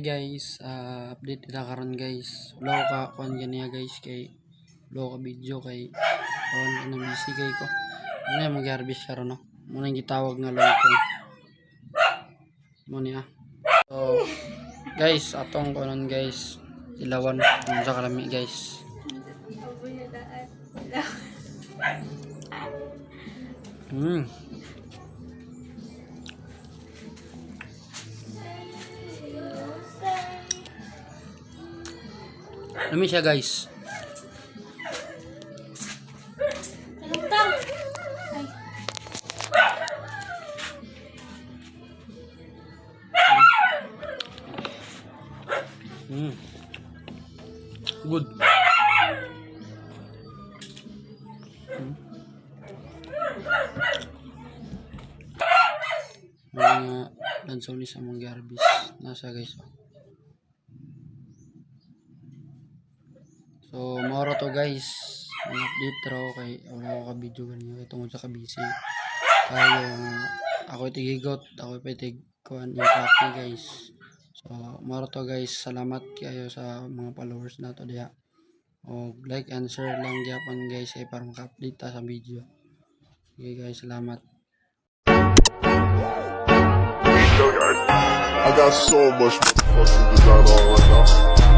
guys, ah, update kita karon guys. Wala ko ka kuan ganiya guys kay wala ko ka video kay kuan ano busy kay ko. Ano mag harvest karon no. Muna gitawag nga long kong. Mo niya. So guys, atong kunon guys. Ilawan kung sa kalami guys. Hmm. Lami siya guys. Kalutang! Ay, Hmm. Good. Hmm. Mga lansaw ni sa mong garbis. Nasa guys. oh. So, moro to guys. Ang update raw kay wala ko ka-video ganyan. Kaya tungkol sa kabisi. Kaya ako tigigot. Ako ipitig kuhan yung copy guys. So, moro to guys. Salamat kayo sa mga followers na to diya. O like and share lang gyapon guys kay para maka-update ta sa video. Okay guys, salamat. I got so much motherfucking design on right now.